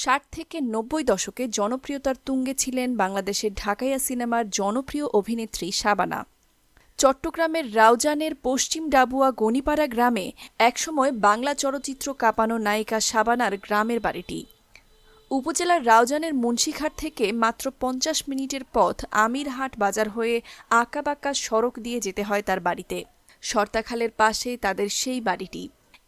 ষাট থেকে নব্বই দশকে জনপ্রিয়তার তুঙ্গে ছিলেন বাংলাদেশের ঢাকাইয়া সিনেমার জনপ্রিয় অভিনেত্রী শাবানা। চট্টগ্রামের রাউজানের পশ্চিম ডাবুয়া গনিপাড়া গ্রামে একসময় বাংলা চলচ্চিত্র কাঁপানো নায়িকা শাবানার গ্রামের বাড়িটি। উপজেলার রাউজানের মুন্সিঘাট থেকে মাত্র পঞ্চাশ মিনিটের পথ আমিরহাট বাজার হয়ে আঁকাবাঁকা সড়ক দিয়ে যেতে হয় তার বাড়িতে। শর্তাখালের পাশে তাদের সেই বাড়িটি।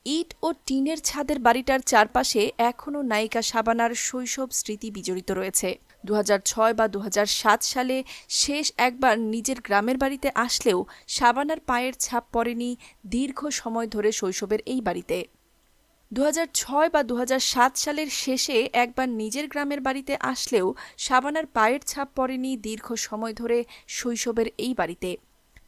ইট ও টিনের ছাদের বাড়িটার চারপাশে এখনও নায়িকা শাবানার শৈশব স্মৃতি বিজড়িত রয়েছে। দু হাজার ছয় বা দুহাজার সাত সালে শেষ একবার নিজের গ্রামের বাড়িতে আসলেও শাবানার পায়ের ছাপ পড়েনি দীর্ঘ সময় ধরে শৈশবের এই বাড়িতে। দু হাজার ছয় বা দু হাজার সাত সালের শেষে একবার নিজের গ্রামের বাড়িতে আসলেও শাবানার পায়ের ছাপ পড়েনি দীর্ঘ সময় ধরে শৈশবের এই বাড়িতে।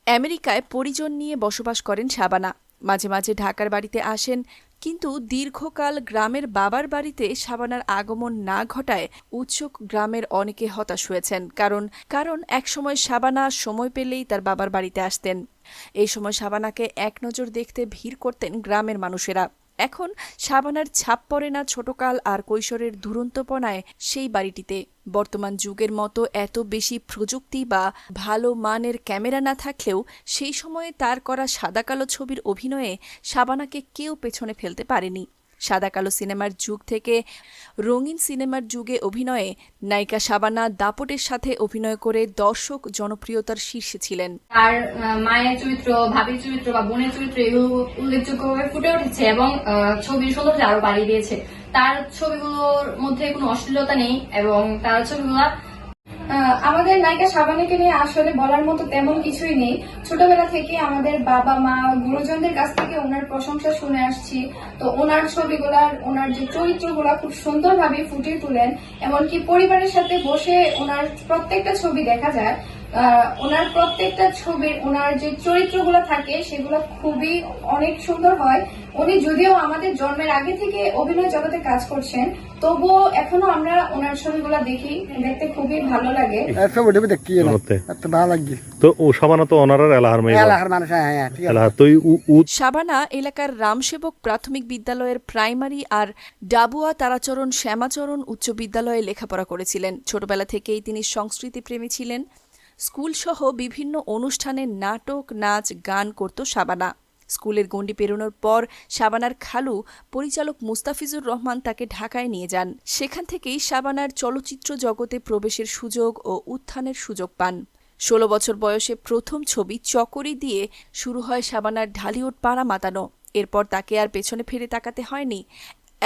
আমেরিকায় পরিজন নিয়ে বসবাস করেন শাবানা মাঝে মাঝে ঢাকার বাড়িতে আসেন, কিন্তু দীর্ঘকাল গ্রামের বাবার বাড়িতে সাবানার আগমন না ঘটায় উৎসুক গ্রামের অনেকে হতাশ হয়েছেন, কারণ কারণ একসময় শাবানা সময় পেলেই তার বাবার বাড়িতে আসতেন। এই সময় শাবানাকে এক নজর দেখতে ভিড় করতেন গ্রামের মানুষেরা। এখন সাবানার ছাপ পড়ে না ছোটকাল আর কৈশোরের দুরন্তপনায় সেই বাড়িটিতে। বর্তমান যুগের মতো এত বেশি প্রযুক্তি বা ভালো মানের ক্যামেরা না থাকলেও সেই সময়ে তার করা সাদাকালো ছবির অভিনয়ে সাবানাকে কেউ পেছনে ফেলতে পারেনি। সাদাকালো সিনেমার যুগ থেকে রঙিন সিনেমার যুগে অভিনয়ে নায়িকা শাবানা দাপটের সাথে অভিনয় করে দর্শক জনপ্রিয়তার শীর্ষে ছিলেন। তার মায়ের চরিত্র, ভাবির চরিত্র বা বোনের চরিত্র উল্লেখযোগ্যভাবে ফুটে উঠেছে এবং ছবির সৌন্দর্য আরও বাড়িয়ে দিয়েছে। তার ছবিগুলোর মধ্যে কোনো অশ্লীলতা নেই এবং তার ছবিগুলা আমাদের নায়িকা সাবানাকে নিয়ে আসলে বলার মতো তেমন কিছুই নেই। ছোটবেলা থেকে আমাদের বাবা, মা, গুরুজনদের কাছ থেকে ওনার প্রশংসা শুনে আসছি। তো ওনার ছবিগুলার ওনার যে চরিত্রগুলা খুব সুন্দরভাবে ফুটিয়ে তুলেন, এমনকি পরিবারের সাথে বসে ওনার প্রত্যেকটা ছবি দেখা যায়। ওনার প্রত্যেকটা ছবির ওনার যে চরিত্রগুলো থাকে সেগুলো খুবই অনেক সুন্দর হয়। উনি যদিও আমাদের জন্মের আগে থেকে অভিনয় জগতে কাজ করছেন তবুও এখনও আমরা ওনার ছবিগুলো দেখি দেখতে খুবই ভালো লাগে। তো ও সাবানা তো এলাহার মানুষ হ্যাঁ হ্যাঁ শাবানা এলাকার রামসেবক প্রাথমিক বিদ্যালয়ের প্রাইমারি আর ডাবুয়া তারাচরণ শ্যামাচরণ উচ্চ বিদ্যালয়ে লেখাপড়া করেছিলেন। ছোটবেলা থেকেই তিনি সংস্কৃতি প্রেমী ছিলেন। স্কুল সহ বিভিন্ন অনুষ্ঠানে নাটক, নাচ, গান করত শাবানা। স্কুলের গণ্ডি পেরোনোর পর শাবানার খালু পরিচালক মুস্তাফিজুর রহমান তাকে ঢাকায় নিয়ে যান। সেখান থেকেই শাবানার চলচ্চিত্র জগতে প্রবেশের সুযোগ ও উত্থানের সুযোগ পান। ষোলো বছর বয়সে প্রথম ছবি চকরি দিয়ে শুরু হয় শাবানার ঢালিউড পাড়া মাতানো। এরপর তাকে আর পেছনে ফিরে তাকাতে হয়নি।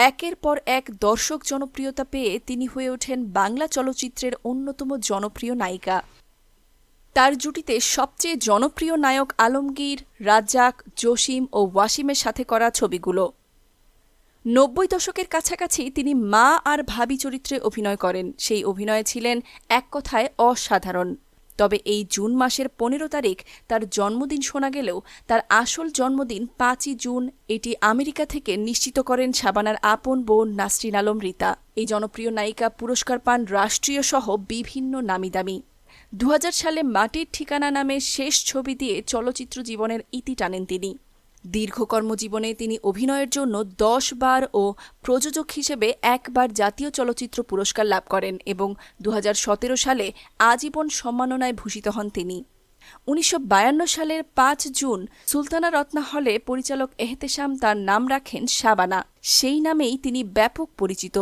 একের পর এক দর্শক জনপ্রিয়তা পেয়ে তিনি হয়ে ওঠেন বাংলা চলচ্চিত্রের অন্যতম জনপ্রিয় নায়িকা। তার জুটিতে সবচেয়ে জনপ্রিয় নায়ক আলমগীর, রাজ্জাক, জসিম ও ওয়াসিমের সাথে করা ছবিগুলো। নব্বই দশকের কাছাকাছি তিনি মা আর ভাবি চরিত্রে অভিনয় করেন। সেই অভিনয়ে ছিলেন এক কথায় অসাধারণ। তবে এই জুন মাসের পনেরো তারিখ তার জন্মদিন শোনা গেলেও তার আসল জন্মদিন পাঁচই জুন, এটি আমেরিকা থেকে নিশ্চিত করেন শাবানার আপন বোন নাসরিন আলম রীতা। এই জনপ্রিয় নায়িকা পুরস্কার পান রাষ্ট্রীয় সহ বিভিন্ন নামিদামি দু হাজার সালে মাটির ঠিকানা নামে শেষ ছবি দিয়ে চলচ্চিত্র জীবনের ইতি টানেন তিনি। দীর্ঘ কর্মজীবনে তিনি অভিনয়ের জন্য দশ বার ও প্রযোজক হিসেবে একবার জাতীয় চলচ্চিত্র পুরস্কার লাভ করেন এবং দুহাজার সতেরো সালে আজীবন সম্মাননায় ভূষিত হন তিনি। উনিশশো বায়ান্ন সালের পাঁচ জুন সুলতানা রত্না হলে পরিচালক এহতেশাম তার নাম রাখেন শাবানা। সেই নামেই তিনি ব্যাপক পরিচিত।